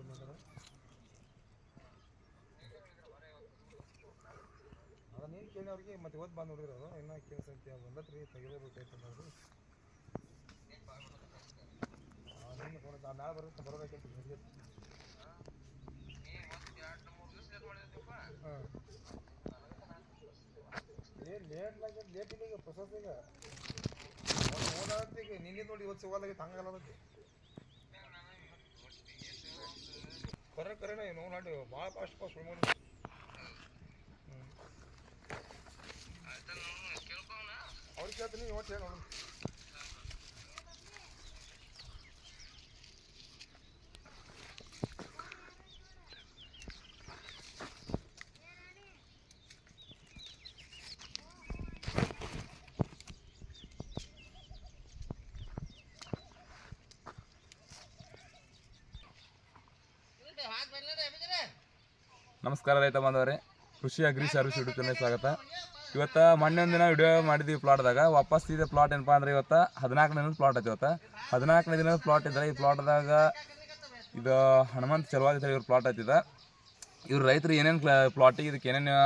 ಬಂದಾಗ ಅದನ್ನೇನು ಕೇಳಿ ಅವ್ರಿಗೆ ಮತ್ತೆ ಓದ್ ಬಂದು ಅವರು ಇನ್ನೂ ಕೇಳಿ ಸಂಖ್ಯೆ ಬಂದತ್ರಿ ತೆಗಿಲೇಬೇಕಾಯ್ತು ಅನ್ನೋದು ನಿನ್ನ ನಾಳೆ ಬರುತ್ತೆ ಬರೋದಕ್ಕೆ ಹಾಂ ಏನು ಲೇಟ್ ಲಾಗ ಲೇಟ್ ಇಲ್ಲ ಈಗ. ಪ್ರೊಸೆಸ್ ಈಗ ಓಡಾಡ್ತೀಗ ನಿನ್ನೆ ನೋಡಿ ಇವತ್ತು ಸಿಗೋದಾಗಿತ್ತು ಹಂಗಲ್ಲ ಅದಕ್ಕೆ. ಕರೆ ಕರೆನ ಏನು ನಾಡಿ ಭಾಳ ಫಾಸ್ಟ್ ಫಾಸ್ಟ್ ಸುಳ್ಮುಡಿ ಹ್ಞೂ ಅವ್ರಿಗೆ ಕೇಳ್ತೀನಿ ಇವತ್ತು ಹೇಳಿ ನೋಡು ನಮಸ್ಕಾರ ರೈತ ಬಾಂಧವರೇ. ಕೃಷಿ ಅಗ್ರಿ ಸರ್ವಿಸ್ ಯೂಟ್ಯೂಬ್ ಚಾನಲ್ ಸ್ವಾಗತ. ಇವತ್ತು ಮೊನ್ನೆ ದಿನ ವಿಡಿಯೋ ಮಾಡಿದ್ವಿ ಪ್ಲಾಟ್ದಾಗ ವಾಪಸ್ ಇದೆ ಪ್ಲಾಟ್ ಏನಪ್ಪ ಅಂದ್ರೆ ಇವತ್ತು ಹದಿನಾಲ್ಕನೇ ದಿನದ ಪ್ಲಾಟ್ ಐತಿ ಇವತ್ತು. ಹದಿನಾಲ್ಕನೇ ದಿನದ ಪ್ಲಾಟ್ ಇದ್ರೆ ಈ ಪ್ಲಾಟ್ದಾಗ ಇದು ಹನುಮಂತ ಚಲವಾದಿ ಇವ್ರ ಪ್ಲಾಟ್ ಐತಿದ ಇವ್ರು ರೈತರು ಏನೇನು ಪ್ಲಾಟಿಗೆ ಇದಕ್ಕೆ ಏನೇನು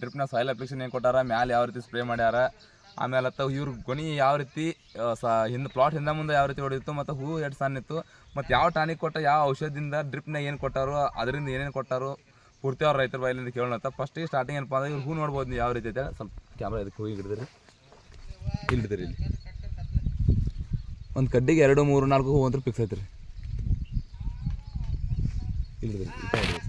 ಡ್ರಿಪ್ನ ಸಾಯಿಲ್ ಅಪ್ಲಿಕೇಶನ್ ಏನು ಕೊಟ್ಟಾರ ಮ್ಯಾಲೆ ಯಾವ ರೀತಿ ಸ್ಪ್ರೇ ಮಾಡ್ಯಾರ ಆಮೇಲೆ ಅತ್ತ ಇವ್ರ ಗೊನಿ ಯಾವ ರೀತಿ ಸ, ಹಿಂದೆ ಪ್ಲಾಟ್ ಹಿಂದೆ ಮುಂದೆ ಯಾವ ರೀತಿ ಹೊಡಿತ್ತು ಮತ್ತು ಹೂ ಎಷ್ಟು ಸಣ್ಣ ಇತ್ತು, ಮತ್ತು ಯಾವ ಟಾನಿಕ್ ಕೊಟ್ಟ, ಯಾವ ಔಷಧದಿಂದ ಡ್ರಿಪ್ನಾಗ ಏನು ಕೊಟ್ಟಾರೋ, ಅದರಿಂದ ಏನೇನು ಕೊಟ್ಟಾರು, ಪೂರ್ತಿ ಅವ್ರ ರೈತರ ಬಾಯಿಲಿಂದ ಕೇಳೋಣ ಫಸ್ಟಿಗೆ ಸ್ಟಾರ್ಟಿಂಗ್ ಏನಪ್ಪ ಅಂದ್ರೆ ಇವ್ರು ಹೂ ನೋಡ್ಬೋದು ನೀವು ಯಾವ ರೀತಿ ಐತೆ ಸ್ವಲ್ಪ ಕ್ಯಾಮ್ರಾ ಇದಕ್ಕೆ ಹೋಗಿ ಹಿಡಿದ್ರಿ. ಇಲ್ಲಿದ್ರಿ ಇಲ್ಲಿ. ಒಂದು ಕಡ್ಡಿಗೆ ಎರಡು, ಮೂರು, ನಾಲ್ಕು ಹೂ ಅಂದ್ರೆ ಫಿಕ್ಸ್ ಐತ್ರಿ. ಇಲ್ಲಿ ಹಿಡಿದ್ರಿ ಈ ಕಡೆ ಹಿಡಿದ್ರಿ.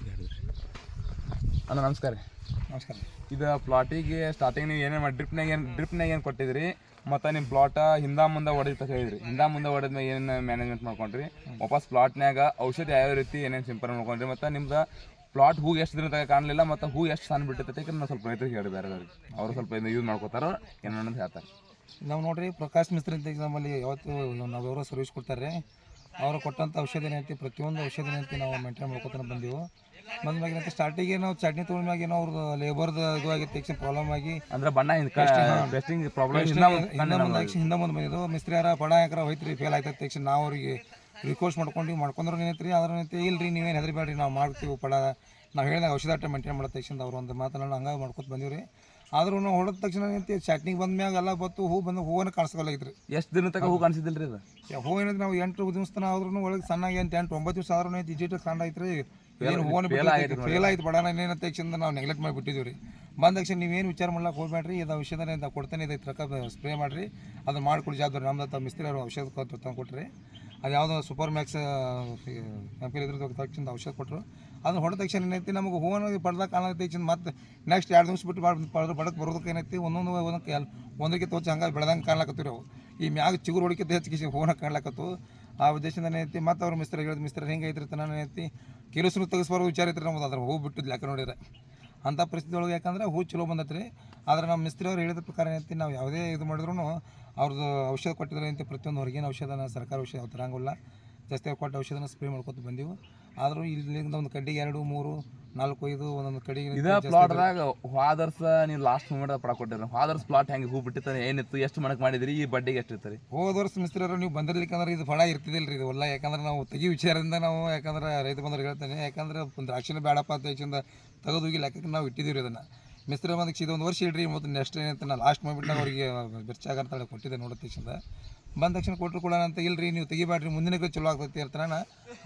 ಇಲ್ಲಿ ಹಿಡಿದ್ರಿ. ಅಣ್ಣ ನಮಸ್ಕಾರ. ರೀ ನಮಸ್ಕಾರ. ಇದು ಪ್ಲಾಟಿಗೆ ಸ್ಟಾರ್ಟಿಂಗ್ ನೀವು ಏನೇನು ಮಾಡಿ ಡ್ರಿಪ್ನಾಗ ಏನು ಡ್ರಿಪ್ನಾಗ ಏನು ಕೊಟ್ಟಿದ್ರಿ ಮತ್ತು ನಿಮ್ಮ ಪ್ಲಾಟ ಹಿಂದ ಮುಂದೆ ಹೊಡೆದ ಹೇಳಿದ್ರಿ. ಹಿಂದ ಮುಂದೆ ಹೊಡೆದ್ಮೇಲೆ ಏನೇನು ಮ್ಯಾನೇಜ್ಮೆಂಟ್ ಮಾಡ್ಕೊಂಡ್ರಿ? ವಾಪಸ್ ಪ್ಲಾಟ್ನಾಗ ಔಷಧಿ ಯಾವ ರೀತಿ ಏನೇನು ಸಿಂಪಲ್ ಮಾಡ್ಕೊಂಡ್ರಿ ಮತ್ತು ನಿಮ್ದು ಪ್ಲಾಟ್ ಹೂ ಎಷ್ಟು ದಿನ ತಗ ಕಾಣಲಿಲ್ಲ ಮತ್ತು ಹೂ ಎಷ್ಟು ಸಣ್ಣ ಬಿಟ್ಟಿರ್ತೈತೆ ನಾವು ಸ್ವಲ್ಪ ರೈತರಿಗೆ ಹೇಳಿ ಬೇರೆದವ್ರಿಗೆ ಅವರು ಸ್ವಲ್ಪ ಇದನ್ನ ಯೂಸ್ ಮಾಡ್ಕೋತಾರೋ ಏನೋ ಅಂತ ಹೇಳ್ತಾರೆ. ನಾವು ನೋಡ್ರಿ ಪ್ರಕಾಶ್ ಮಿಸ್ತ್ರಿ ಅಂತ ನಮ್ಮಲ್ಲಿ ಯಾವತ್ತು ನಾವು ಯಾರೋ ಸರ್ವಿಸ್ ಕೊಡ್ತಾರೆ ಅವರು ಕೊಟ್ಟಂಥ ಔಷಧಿನಂತೆ ಏನೈತಿ ಪ್ರತಿಯೊಂದು ಔಷಧಿನಂತೆ ಏನೈತಿ ನಾವು ಮೇಂಟೈನ್ ಮಾಡ್ಕೊತಾನೆ ಬಂದೆವು. ಬಂದ್ಮ್ಯಾಗ ಏನೈತಿ ಸ್ಟಾರ್ಟಿಗೆ ನಾವು ಚಟ್ನಿ ತೊಗೊಂಡ್ಮ್ಯಾಗ ಏನೋ ಅವ್ರದ್ದು ಲೇಬರ್ದು ಇದು ಆಗಿತ್ತು ತಕ್ಷಣ ಪ್ರಾಬ್ಲಮ್ ಆಗಿ ಅಂದ್ರೆ ಬಣ್ಣ ಹಿಂದೆ ಬೆಸ್ಟಿಂಗ್ ಪ್ರಾಬ್ಲಮ್ ಹಿಂದೆ ಮುಂದೆ ಹಿಂದೆ ಮುಂದೆ ಬಂದಿದ್ದು. ಮಿಸ್ತ್ರಿ ಯಾರ ಬಡ ಯಾಕರ ಹೋಯ್ತು ಫೇಲ್ ಆಯ್ತು ತಕ್ಷಣ ನಾವು ಅವ್ರಿಗೆ ರಿಕ್ವೆಸ್ಟ್ ಮಾಡ್ಕೊಂಡು ಮಾಡ್ಕೊಂಡ್ರು ಏನೈತ್ರಿ ಅದ್ರ ಇಲ್ಲ ಇಲ್ರಿ ನೀವೇನು ಹೆದರಿಬೇಡ್ರಿ ನಾವು ಮಾಡ್ತೀವಿ ಪಡ. ನಾವು ಹೇಳಿದಾಗ ಔಷಧ ಅಟ್ಟ ಮೇಂಟೈನ್ ಮಾಡೋ ತಕ್ಷಣ ಅವ್ರು ಒಂದು ಮಾತನ್ನ ಹಂಗಾಗಿ ಮಾಡ್ಕೊತ ಬಂದೀವಿ ರೀ ಆದ್ರೂ ನಾವು ಹೊಡೆದ ತಕ್ಷಣ ನಿಂತು ಚಟ್ನಿಗೆ ಬಂದ ಮ್ಯಾಗ ಎಲ್ಲ ಬತ್ತು ಹೂ ಬಂದು ಹೂವನ್ನು ಕಾಣಿಸ್ಕೊಲಾಗಿತ್ರಿ ಎಷ್ಟು ದಿನ ತನಕ ಹೂ ಕಾಣಿಸಿದಿಲ್ರಿ ಅದು ಹೂ ಏನಂದ್ರೆ ನಾವು ಎಂಟು ದಿವಸ ಆದ್ರೂ ಒಳಗೆ ಸಣ್ಣಗೆ ಎಂಟು ಎಂಟು ಒಂಬತ್ತು ದಿವಸ ಆದ್ರೂ ಇಜಿಟ್ ಸಣ್ಣ ಐತ್ರಿ ಏನು ಹೂವನ್ನು ಫೇಲ್ ಆಯ್ತು ಬಡ ಏನೇನು ತಕ್ಷಣ ನಾವು ನೆಗ್ಲೆಕ್ಟ್ ಮಾಡಿ ಬಿಟ್ಟಿದ್ದೀವಿ ರೀ ಬಂದ ತಕ್ಷಣ ನೀವೇನು ವಿಚಾರ ಮಾಡ್ಲಕ್ಕೆ ಹೋಗ್ಬೇಡ್ರಿ, ಇದು ಔಷಧನೇ ಅಂತ ಕೊಡ್ತೇನೆ, ಇದಕ್ಕೆ ತಕ್ಕ ಸ್ಪ್ರೇ ಮಾಡಿರಿ, ಅದನ್ನ ಮಾಡ್ಕೊಡಿ, ಜವಾಬ್ದಾರಿ ನಮ್ದು ಮಿಸ್ತ್ರಿ ಅವರು ಔಷಧ ತಂದು ಅದು ಯಾವುದೋ ಸೂಪರ್ ಮ್ಯಾಕ್ಸ್ ಕಂಪನಿ ಇದ್ರದ್ದು ತಕ್ಷಣ ಔಷಧ ಕೊಟ್ಟರು ಅದನ್ನ ಹೊಡೆದ ತಕ್ಷಣ ಏನೈತಿ, ನಮಗೆ ಹೂವನ್ನು ಪಡ್ದಾಗ ಕಾಣೋ ತಕ್ಷಣ ಮತ್ತೆ ನೆಕ್ಸ್ಟ್ ಎರಡು ದಿವಸ ಬಿಟ್ಟು ಪಡೆದು ಬಡಕ್ಕೆ ಬರೋದಕ್ಕೆ ಏನೈತಿ, ಒಂದೊಂದು ಒಂದಕ್ಕೆ ಒಂದಕ್ಕೆ ತೋಚಿ ಹಂಗೆ ಬೆಳೆದಂಗೆ ಕಾಣ್ಲಕತ್ತೀವಿ ಅವು. ಈ ಮ್ಯಾಗ ಚಿಗುರು ಹೊಡಿಕೆ ಹೆಚ್ಚಿಗೆ ಹೂವನ್ನ ಕಾಣ್ಲಕತ್ತು. ಆ ಉದ್ದೇಶದಿಂದ ಏನೈತಿ ಮತ್ತು ಅವ್ರ ಮಿಸ್ತ್ರಿ ಹೇಳಿದ ಮಿಸ್ತ್ರಿ ಹೆಂಗೆ ಐತ್ರಿ ತನ ಏನೈತಿ ಕೆಲಸರು ತೆಗೆಸ್ಬಾರ್ದು ವಿಚಾರ ಐತ್ರಿ ನಮ್ದು, ಅದ್ರ ಹೂ ಬಿಟ್ಟಿದ್ದು ಲೆಕ್ಕ ನೋಡಿದ್ರೆ. ಅಂಥ ಪರಿಸ್ಥಿತಿ ಒಳಗೆ ಯಾಕಂದ್ರೆ ಹೂ ಚಲೋ ಬಂದತ್ರಿ. ಆದ್ರೆ ನಮ್ಮ ಮಿಸ್ತ್ರಿ ಅವ್ರು ಹೇಳಿದ ಪ್ರಕಾರ ಏನೈತಿ, ನಾವು ಯಾವುದೇ ಇದು ಮಾಡಿದ್ರು ಅವ್ರದ್ದು ಔಷಧ ಕೊಟ್ಟಿದ್ರೆ ಅಂತ ಪ್ರತಿಯೊಂದು ಹೊರಗಿನ ಔಷಧನ, ಸರ್ಕಾರ ಔಷಧ ಯಾವ ತರಂಗಿಲ್ಲ. ಜಾಸ್ತಿ ಕೊಟ್ಟು ಕೊಟ್ಟ ಔಷಧನ ಸ್ಪ್ರೇ ಮಾಡ್ಕೊತ ಬಂದೀವಿ. ಆದರೂ ಇಲ್ಲಿಂದ ಒಂದು ಕಡ್ಡಿಗೆ ಎರಡು ಮೂರು ನಾಲ್ಕು ಐದು ಒಂದೊಂದು ಕಡೆಗೆ ಇದ ಪ್ಲಾಟ್ದಾಗ ಫಾದರ್ಸ್ ನೀವು ಲಾಸ್ಟ್ ಮೂಮೆಂಟ್ ಪಡ ಕೊಟ್ಟಿರ ಫಾದರ್ಸ್ ಪ್ಲಾಟ್ ಹೆಂಗೆ ಹೂ ಬಿಟ್ಟಿರ್ತಾರೆ ಏನಿತ್ತು ಎಷ್ಟು ಮಣಕ್ ಮಾಡಿದ್ರಿ ಈ ಬಡ್ಡಿಗೆ ಎಷ್ಟು ಇರ್ತಾರೆ ಹೋದ ವರ್ಷ ಮಿಸ್ತ್ರಿಯವರು ನೀವು ಬಂದಿರ್ಲಿಕ್ಕಂದ್ರೆ ಇದು ಫಳ ಇರ್ತಿದಿಲ್ಲ ರೀ ಇದು ಹೊಲ ಯಾಕಂದ್ರೆ ನಾವು ತೆಗಿ ವಿಚಾರದಿಂದ ನಾವು ಯಾಕಂದ್ರೆ ರೈತ ಬಂದ್ರೆ ಹೇಳ್ತೇನೆ ಯಾಕಂದ್ರೆ ಒಂದು ದ್ರಾಕ್ಷಿನ ಬೇಡಪ್ಪ ಅಂತ ಹೆಚ್ಚಿಂದ ತೆಗೆದು ಹೋಗಿ ಲೆಕ್ಕಕ್ಕೆ ನಾವು ಇಟ್ಟಿದ್ದೀವಿ ಅದನ್ನು. ಮಿಸ್ತ್ರಿ ಬಂದಕ್ಕೆ ಇದೊಂದು ವರ್ಷ ಇಡ್ರಿ ಮತ್ತು ನೆಕ್ಸ್ಟ್ ಏನಂತ ನಾನು ಲಾಸ್ಟ್ ಮೂಮೆಂಟ್ನಾಗ ಅವರಿಗೆ ಬೆರ್ಚಾಗಂತ ಕೊಟ್ಟಿದ್ದೆ ನೋಡೋ ಬಂದ ತಕ್ಷಣ ಕೊಟ್ಟರು ಕೂಡ ಅಂತ ಇಲ್ರಿ, ನೀವು ತೆಗಿಬೇಡ್ರಿ, ಮುಂದಿನ ಚಲೋ ಆಗ್ತೈತಿ ಇರ್ತಾನ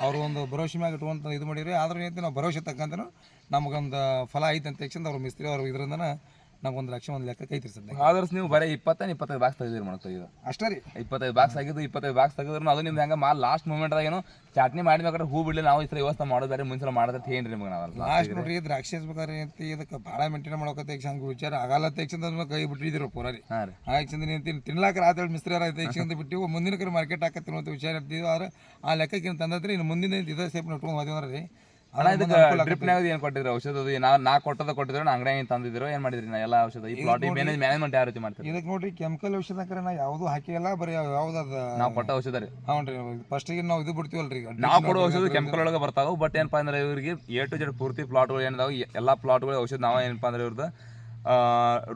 ಅವರು ಒಂದು ಭರವಸೆ ಮ್ಯಾಗ ಇಟ್ಕೊಂತ ಇದು ಮಾಡಿರಿ ಆದ್ರೂ ಏನೈತಿ ನಾವು ಭರವಸೆ ತಕ್ಕಂತನೂ ನಮಗೊಂದು ಫಲ ಐತೆ ಅಂತ ತಕ್ಷಣ ಅವ್ರು ಮಿಸ್ತ್ರಿ ಅವ್ರು ಇದರಿಂದ ನಮ್ಗೊಂದು ಲಕ್ಷ ಒಂದು ಲೆಕ್ಕ ಐತ್ರಿ ಸದ್ಯ ಆದ್ರೆ ನೀವು ಬರೀ ಇಪ್ಪತ್ತೈದು ಇಪ್ಪತ್ತೈದು ಬಾಕ್ಸ್ ತೆಗೆದಿರಿ ಮಾಡಕ್ಕೆ ಇದು ಅಷ್ಟೇ ರೀ. ಇಪ್ಪತ್ತೈದು ಬಾಕ್ಸ್ ಆಗಿದ್ದು ಇಪ್ಪತ್ತೈದು ಬಾಕ್ಸ್ ತೆಗೆದ್ರು ಅದು ನಿಮ್ದು ಹೆಂಗೆ ಮಾಲ್ ಲಾಸ್ಟ್ ಮೂಮೆಂಟ್ದಾಗ ಏನು ಚಟ್ನಿ ಮಾಡಿದ್ಬೇಕಾದ್ರೆ ಹೂ ಬಿಡಲಿ ನಾವು ಈ ಸಲ ವ್ಯವಸ್ಥೆ ಮಾಡೋದು ಬೇರೆ ಮುಂಚೆ ಮಾಡಿದ್ರೆ ಏನು ರೀ ನಿಮ್ಗೆ ನಾವು ಲಾಸ್ಟ್ ನೋಡ್ರಿ ದ್ರಾಕ್ಷಿ ಹಚ್ಬೇಕಾರೆ ಅಂತ ಇದಕ್ಕೆ ಭಾಳ ಮೇಂಟೈನ್ ಮಾಡ್ಕೊತ ಹಂಗೆ ವಿಚಾರ. ಆಗಲ್ಲ ತಕ್ಷಣ ಕೈ ಬಿಟ್ಟಿದ್ರು ಪೂರ ರೀ. ಹಾಂ ರೀ. ಆ ಯಕ್ಷಂದ ನೀನು ತಿನ್ಲಾಕ ರಾತ್ರಿ ಮಿಸ್ತ್ರಿ ಐತೆ ಯಕ್ಷಂದ ಬಿಟ್ಟು ಮುಂದಿನ ಕಡೆ ಮಾರ್ಕೆಟ್ ಹಾಕತ್ತಿರುವಂಥ ವಿಚಾರ ಇರ್ತೀವಿ. ಆದ್ರೆ ಆ ಲೆಕ್ಕಕ್ಕೆ ತಂದತ್ರಿ ಇನ್ನು ಮುಂದಿನ ಇದೇ ಸೇಫ್ ನೋಡ್ಕೊಂಡು ಹೋದ್ರಿ ಅಣ್ಣ ಇದಕ್ಕೆ ಡ್ರಿಪ್ನಾಗ ಏನು ಕೊಟ್ಟಿದ್ರು? ಔಷಧ ಅದು ನಾ ನಾ ಕೊಟ್ಟದ ಕೊಟ್ಟಿದ್ರು ಅಂಗಡಿಯಾಗ ತಂದಿದ್ರು ಏನು ಮಾಡಿದ್ರಿ ನಾ ಎಲ್ಲ ಔಷಧ ಈ ಪ್ಲಾಟ್ ಮ್ಯಾನೇಜ್ ಮ್ಯಾನೇಜ್ಮೆಂಟ್ ಯಾವ ರೀತಿ ಮಾಡ್ತೀರಿ ಇದಕ್ಕೆ ನೋಡ್ರಿ ಕೆಮಿಕಲ್ ಔಷಧ ಹಾಕ್ರೆ ನಾ ಯಾವುದೂ ಹಾಕಿಲ್ಲ ಬರೀ ಯಾವ್ದು ನಾವು ಕೊಟ್ಟ ಔಷಧ ರೀ. ಹ್ಞೂ ರೀ ಫಸ್ಟಿಗೆ ನಾವು ಇದು ಬಿಡ್ತೀವಲ್ರಿ ಈಗ ನಾವು ಕೊಡೋ ಔಷಧ ಕೆಮಿಕಲ್ ಒಳಗೆ ಬರ್ತಾವೆ ಬಟ್ ಏನಪ್ಪ ಅಂದ್ರೆ ಇವ್ರಿಗೆ ಎ ಟು ಜೆಡ್ ಪೂರ್ತಿ ಪ್ಲಾಟ್ಗಳು ಏನಿದಾವೆ ಎಲ್ಲಾ ಪ್ಲಾಟ್ಗಳು ಔಷಧ ನಾವು ಏನಪ್ಪಾ ಅಂದ್ರೆ ಇವ್ರದ್ದು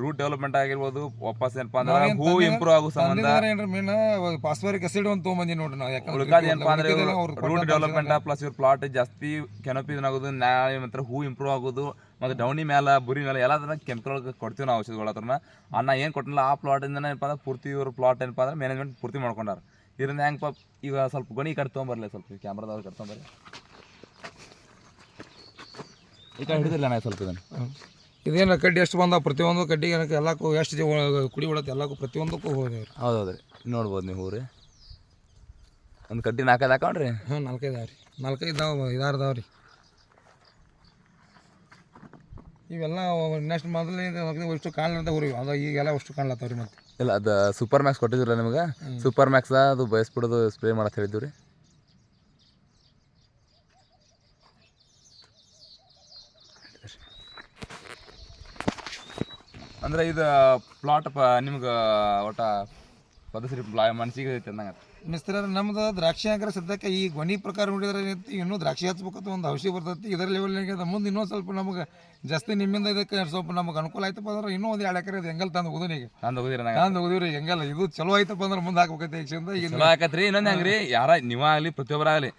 ರೂಟ್ ಡೆವಲಪ್ಮೆಂಟ್ ಆಗಿರ್ಬೋದು ವಾಪಸ್ ಏನಪ್ಪಾ ಅಂದ್ರೆ ಹೂ ಇಂಪ್ರೂವ್ ಆಗೋ ಸಂಬಂಧ ಪಾಸ್ವರಿಕ್ ಅಸಿಡ್ ಒಂದು ತೊಗೊಂಬಂದಿ ನೋಡ್ರಿ ನಾವು. ಯಾಕಂದ್ರೆ ಉಳ್ಕಾದ ಏನಪ್ಪಾ ಅಂದ್ರೆ ರೂಟ್ ಡೆವಲಪ್ಮೆಂಟ್ ಪ್ಲಸ್ ಇವ್ರ ಪ್ಲಾಟ್ ಜಾಸ್ತಿ ಕೆನಪಿ ಆಗೋದು ನಾಳೆ ಮಾತ್ರ ಹೂ ಇಂಪ್ರೂವ್ ಆಗೋದು ಮತ್ತೆ ಡೌನಿ ಮೇಲೆ ಬುರಿ ಮೇಲೆ ಎಲ್ಲದನ್ನ ಕೆಮಿಕಲ್ ಕೊಡ್ತೀವಿ ನಾವು ಔಷಧಿಗಳ ಹತ್ರನ. ಅನ್ನ ಏನು ಕೊಟ್ಟಿಲ್ಲ ಆ ಪ್ಲಾಟ್ ಇಂದ ಏನಪ್ಪ ಅಂದ್ರೆ ಪೂರ್ತಿ ಇವ್ರ ಪ್ಲಾಟ್ ಏನಪ್ಪ ಅಂದ್ರೆ ಮ್ಯಾನೇಜ್ಮೆಂಟ್ ಪೂರ್ತಿ ಮಾಡ್ಕೊಂಡಾರ. ಇದರಿಂದ ಹೆಂಗಪ್ಪ ಈಗ ಸ್ವಲ್ಪ ಗಣಿ ಕಟ್ ತೊಗೊಂಬರ್ಲಿ ಸ್ವಲ್ಪ ಕ್ಯಾಮ್ರಾದವ್ರು ಕಟ್ ತೊಗೊಂಬರ್ಲಿ. ಈ ಕಡೆ ಹಿಡಿದಿಲ್ಲ ನಾ ಸ್ವಲ್ಪ ಇದನ್ನು. ಇದೇನು ಕಡ್ಡಿ ಎಷ್ಟು ಬಂದ ಪ್ರತಿಯೊಂದು ಕಡ್ಡಿಗೆ ಏನಕ್ಕೆ ಎಲ್ಲಕ್ಕೂ ಎಷ್ಟು ಜೀವ ಕುಡಿ ಬಿಡತ್ತೆ ಎಲ್ಲಕ್ಕೂ ಪ್ರತಿಯೊಂದಕ್ಕೂ ಹೋಗಿ ಹೌದು ರೀ ನೋಡ್ಬೋದು ನೀವು ಹೂ ರೀ ಒಂದು ಕಡ್ಡಿ ನಾಲ್ಕೈದು ಹಾಕೊಂಡ್ರಿ? ಹ್ಞೂ ನಾಲ್ಕೈದು ಅವ್ರಿ ರೀ ನಾಲ್ಕೈದು ಇದಾವ ಐದಾರು ಇದಾವ ರೀ ಇವೆಲ್ಲ ನೆಕ್ಸ್ಟ್ ಮೊದಲೇ ಅಷ್ಟು ಕಾಣ್ಲಂತ ಊರಿ ಅದು ಈಗೆಲ್ಲ ಅಷ್ಟು ಕಾಣ್ಲತ್ತಾವ ರೀ ಮತ್ತೆ. ಇಲ್ಲ ಅದು ಸೂಪರ್ ಮ್ಯಾಕ್ಸ್ ಕೊಟ್ಟಿದ್ರಲ್ಲ ನಿಮಗೆ? ಸೂಪರ್ ಮ್ಯಾಕ್ಸ್ ಅದು ಬಯಸ್ಬಿಡೋದು ಸ್ಪ್ರೇ ಮಾಡತ್ತೆ ಹೇಳಿದ್ವಿ ರೀ. ಅಂದ್ರೆ ಇದು ಪ್ಲಾಟ್ ಪ ನಿಮ್ಗೆ ಒಟ್ಟ ಪದಸ್ರಿ ಮನ್ಸಿಗೆ ತಂದಂಗ ಮಿಸ್ತ್ರ ನಮ್ದು ದ್ರಾಕ್ಷಿ ಹಾಕಿದ್ರೆ ಸದ್ಯಕ್ಕೆ ಈ ಗೊನಿ ಪ್ರಕಾರ ನೋಡಿದ್ರೆ ಏನೈತಿ ಇನ್ನೂ ದ್ರಾಕ್ಷಿ ಹಚ್ಬೇಕಂತ ಒಂದು ಔಷಧಿ ಬರ್ತೈತಿ. ಇದರ ಲೆವೆಲ್ನಾಗ ಮುಂದೆ ಇನ್ನೂ ಸ್ವಲ್ಪ ನಮಗೆ ಜಾಸ್ತಿ ನಿಮ್ಮಿಂದ ಇದಕ್ಕೆ ಸ್ವಲ್ಪ ನಮಗೆ ಅನುಕೂಲ ಆಯ್ತಪ್ಪ ಅಂದ್ರೆ ಇನ್ನೂ ಒಂದು ಎರಡು ಎಕರೆ ಹೆಂಗಲ್ ತಂದು ಹೋಗೋದು ಈಗ ಹೋಗಿದ್ರಿ ಹೋಗಿದ್ರೆ ತಂದು ಹೋಗಿದ್ರಿ ಹೆಂಗಲ್ಲ. ಇದು ಚಲೋ ಆಯ್ತಪ್ಪ ಅಂದ್ರೆ ಮುಂದೆ ಹಾಕ್ಬೇಕೈತೆ ಯಕ್ಷಿಂದ ಈಗ ಚಲೋ ಆಕತ್ರಿ. ಇನ್ನೊಂದು ಹೆಂಗ್ರಿ? ಯಾರ ನೀವ ಆಗಲಿ ಪ್ರತಿಯೊಬ್ಬರ ಆಗಲಿ.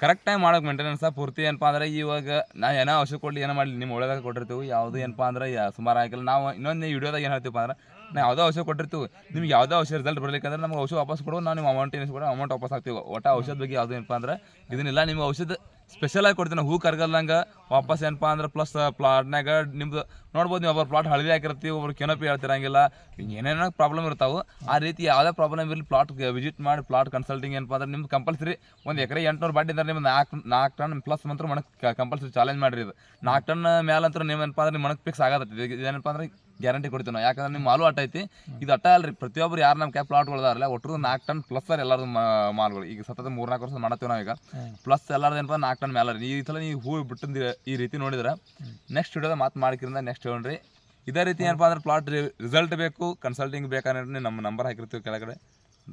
ಕರೆಕ್ಟ್ ಟೈಮ್ ಮಾಡೋಕೆ ಮೇಂಟೆನೆನ್ಸ್ ಪೂರ್ತಿ ಏನಪ್ಪಾ ಅಂದ್ರೆ ಇವಾಗ ನಾ ಏನೋ ಔಷಧ ಕೊಡಲಿ ಏನೋ ಮಾಡಲಿ ನಿಮ್ಮ ಒಳಗೆ ಕೊಟ್ಟಿರ್ತೀವಿ. ಯಾವುದು ಏನಪ್ಪಾ ಅಂದ್ರೆ ಯಾ- ಸುಮಾರು ಆಗಿಲ್ಲ. ನಾವು ಇನ್ನೊಂದು ವಿಡಿಯೋದಾಗ ಏನು ಹೇಳ್ತೀವಪ್ಪ ಅಂದ್ರೆ ನಾವು ಯಾವುದೋ ಔಷಧ ಕೊಟ್ಟಿರ್ತೀವಿ. ನಿಮ್ಗೆ ಯಾವುದೋ ಔಷಧ ರಿಸಲ್ಟ್ ಬರ್ಲಿಕ್ಕಂದ್ರೆ ನಮ್ಗೆ ಔಷಧ ವಾಪಸ್ ಕೊಡೋ, ನಾವು ನಿಮ್ಮ ಅಮೌಂಟ್ ಏನು ಕೊಡೋ ಅಮೌಂಟ್ ವಾಪಸ್ ಹಾಕ್ತೀವಿ. ಒಟ್ಟ ಔಷಧ ಬಗ್ಗೆ ಯಾವುದು ಏನಪ್ಪ ಅಂದ್ರೆ, ಇದನ್ನೆಲ್ಲ ನಿಮ್ಗೆ ಔಷಧ ಸ್ಪೆಷಲ್ ಆಗಿ ಕೊಡ್ತೀನಿ. ಹೂ ಕರ್ಗಲ್ದಂಗೆ ವಾಪಸ್ ಏನಪ್ಪ ಅಂದ್ರೆ ಪ್ಲಸ್ ಪ್ಲಾಟ್ನಾಗ ನಿಮ್ದು ನೋಡ್ಬೋದು ನೀವು, ಒಬ್ಬರು ಪ್ಲಾಟ್ ಹಳದಿ ಹಾಕಿರ್ತೀವಿ, ಒಬ್ರು ಕೆನಪಿ ಹೇಳ್ತಿರಂಗಿಲ್ಲ. ಏನೇನೋ ಪ್ರಾಬ್ಲಮ್ ಇರ್ತಾವೆ. ಆ ರೀತಿ ಯಾವುದೇ ಪ್ರಾಬ್ಲಮ್ ಇರಲಿ ಪ್ಲಾಟ್ ವಿಸಿಟ್ ಮಾಡಿ ಪ್ಲಾಟ್ ಕನ್ಸಲ್ಟಿಂಗ್ ಏನಪ್ಪ ಅಂದ್ರೆ ನಿಮ್ದು ಕಂಪಲ್ಸರಿ ಒಂದು ಎಕರೆ ಎಂಟುನೂರು ಬಾಡಿ ಅಂದ್ರೆ ನಿಮ್ಗೆ ನಾಲ್ಕು ನಾಲ್ಕು ಟನ್ ಪ್ಲಸ್ ಮಂತ್ರ ಮನಕ್ಕೆ ಕಂಪಲ್ಸರಿ ಚಾಲೆಂಜ್ ಮಾಡಿರಿ ಇದು. ನಾಲ್ಕು ಟನ್ ಮೇಲಂತ್ರ ನೀವು ಏನಪ್ಪ ಅಂದ್ರೆ ಮನಕ್ಕೆ ಫಿಕ್ಸ್ ಆಗತ್ತೆ. ಏನಪ್ಪ ಅಂದ್ರೆ ಗ್ಯಾರಂಟಿ ಕೊಡ್ತೀವಿ ನಾವು. ಯಾಕಂದ್ರೆ ನಿಮ್ಮ ಮಾಲು ಅಟ್ಟ ಐತಿ. ಇದು ಅಟ್ಟ ಅಲ್ರಿ ಪ್ರತಿಯೊಬ್ಬರು ಯಾರು ನಮ್ಮ ಕ್ಯಾಪ್ ಪ್ಲಾಟ್ಗಳದಾರಲ್ಲ ಒಟ್ಟು ನಾಲ್ಕು ಟನ್ ಪ್ಲಸ್ ಸರ್ ಎಲ್ಲರದು ಮಾಲ್ಗಳು. ಈಗ ಸತತ ಮೂರ್ನಾಲ್ಕು ವರ್ಷ ಮಾಡತ್ತೀವಿ ನಾವೀಗ. ಪ್ಲಸ್ ಎಲ್ಲರದು ಏನಪ್ಪ ನಾಲ್ಕು ಟನ್ ಮೇಲೆ ಈ ಸಲ ನೀವು ಹೂ ಬಿಟ್ಟಿಂದ ಈ ರೀತಿ ನೋಡಿದ್ರೆ ನೆಕ್ಸ್ಟ್ ವಿಡಿಯೋದ ಮಾತು ಮಾಡಿಕ್ರಿಂದ ನೆಕ್ಸ್ಟ್ ಹೇಳ್ರಿ. ಇದೇ ರೀತಿ ಏನಪ್ಪ ಅಂದ್ರೆ ಪ್ಲಾಟ್ ರಿಸಲ್ಟ್ ಬೇಕು ಕನ್ಸಲ್ಟಿಂಗ್ ಬೇಕಂದ್ರೆ ನಮ್ಮ ನಂಬರ್ ಹಾಕಿರ್ತೀವಿ ಕೆಳಗಡೆ.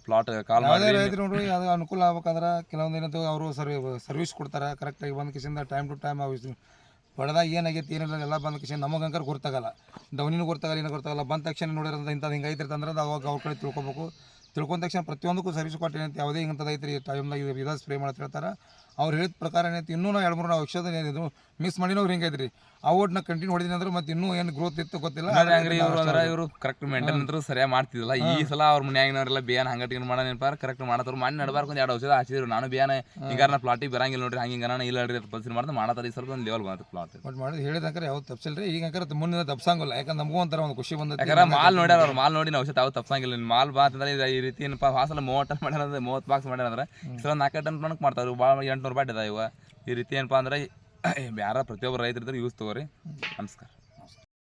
ಪ್ಲಾಟ್ ಕಾಲ್ ಯಾವುದೇ ಮಾಡಿ ರೈತರು ನೋಡ್ರಿ ಅದು ಅನುಕೂಲ ಆಗ್ಬೇಕಂದ್ರೆ ಕೆಲವೊಂದು ಏನಂತ ಅವರು ಸರ್ವಿ ಸರ್ವಿಸ್ ಕೊಡ್ತಾರೆ ಕರೆಕ್ಟಾಗಿ ಬಂದ ಕಿಸಿಂದ ಟೈಮ್ ಟು ಟೈಮ್ ಹೊಡೆದಾಗ ಏನಾಗೈತಿ, ಏನಿಲ್ಲ, ಎಲ್ಲ ಬಂದ ತಕ್ಷಣ ನಮಗೆ ಅಂಕರ್ ಗೊತ್ತಾಗಲ್ಲ ಡೌನಿನೂ ಗೊತ್ತಾಗಲ್ಲ ಏನೂ ಗೊತ್ತಾಗಲ್ಲ ಬಂದ ತಕ್ಷಣ ನೋಡಿರೋದು ಇಂಥದ್ದು ಹಿಂಗೆ ಐತ್ರಿ ಅದು ಅವಾಗ ಅವ್ರ ಕಡೆ ತಿಳ್ಕೊಬೇಕು. ತಿಳ್ಕೊಂಡ ತಕ್ಷಣ ಪ್ರತಿಯೊಂದಕ್ಕೂ ಸರ್ವಿಸ್ ಕೊಟ್ಟೇನೆ ಅಂತ ಯಾವುದೇ ಹಿಂಗಂತದ್ದು ಐತ್ರಿ ಟೈಮ್ನಾಗ ಇದು ಸ್ಪ್ರೇ ಮಾಡ್ತಿರ್ತಾರೆ ಅವ್ರು ಹೇಳಿದ ಪ್ರಕಾರ ಏನೈತಿ ಇನ್ನೂ ನಾವು ಎರಡು ಮೂರು ನಾವು ಔಷಧ ಏನಿದು ಮಿಸ್ ಮಾಡಿನವ್ರು ಹಿಂಗೆ ಐತ್ರಿ ಓಟ್ನ ಕಂಟಿನ್ಯೂ ಹೊಡಿದೀನಿ ಅಂದ್ರೆ ಮತ್ತೆ ಇನ್ನೂ ಏನು ಗ್ರೋತ್ ಇತ್ತು ಗೊತ್ತಿಲ್ಲ ಹೆಂಗ್ರಿ ಇವರು ಅಂದ್ರೆ ಇವರು ಕರೆಕ್ಟ್ ಮೇಂಟೈನ್ ಅಂದ್ರೆ ಸರಿಯಾಗಿ ಮಾಡ್ತಿದ್ದಿಲ್ಲ. ಈ ಸಲ ಅವ್ರ ಮನ್ಯಾಗಿನವರೆಲ್ಲ ಬೇನ್ ಹಂಗಟ್ಟಿಗೆ ಮಾಡೋ ನೆನಪಾರ ಕರೆಕ್ಟ್ ಮಾಡತ್ತವ್ರು. ಮಾಡಿ ನಡಬಾರ್ದು ಒಂದು ಎರಡು ಔಷಧ ಹಚ್ಚಿದ್ರು ನಾನು ಬೇನ ಹಿಂಗಾರ ನಾ ಪ್ಲಾಟಿಗೆ ಬರಂಗಿಲ್ಲ ನೋಡ್ರಿ ಹಂಗೆ ಹಿಂಗಾರ ಇಲ್ಲ ರೀ ಪಲ್ಸಿನ ಮಾಡಿದ್ರೆ ಮಾಡತ್ತಾರ ಈ ಸ್ವಲ್ಪ ಒಂದು ಲೆವೆಲ್ ಬಂತು ಪ್ಲಾಟ್ ಬಟ್ ಮಾಡಿದ್ ಹೇಳಿದಂಕರೆ ಯಾವ್ದು ತಪ್ಸಿಲ್ರಿ. ಈಗ ಹಂಗಾರೆ ಮುಂದಿನ ತಪ್ಸಂಗಿಲ್ಲ. ಯಾಕಂದ್ರೆ ನಮಗೂ ಒಂಥರ ಒಂದು ಖುಷಿ ಬಂದ ಯಾಕಂದ್ರೆ ಮಾಲ್ ನೋಡ್ಯಾರ ಅವ್ರು. ಮಾಲ್ ನೋಡಿ ಔಷಧ ತಾವು ತಪ್ಸಂಗಿಲ್ಲ. ಮಾಲ್ ಬಾ ಅಂತಂದ್ರೆ ಈ ರೀತಿ ಏನಪ್ಪ ಹಾಸಲ ಮೂವತ್ತು ಮಾಡ್ಯಾರ ಮೂವತ್ತು ಬಾಕ್ಸ್ ಮಾಡ್ಯಾರ ಅಂದ್ರೆ ಸಲ ನಾಲ್ಕು ಟನ್ ಮಾಡ್ತಾರೆ. ಭಾಳ ಎಂಟುನೂರು ರೂಪಾಯಿ ಇದಾವ ಇವ. ಈ ರೀತಿ ಏನಪ್ಪ ಅಂದ್ರೆ ಯಾರ ಪ್ರತಿಯೊಬ್ಬ ರೈತರಿದ್ರೆ ಯೂಸ್ ತಗೋರಿ. ನಮಸ್ಕಾರ.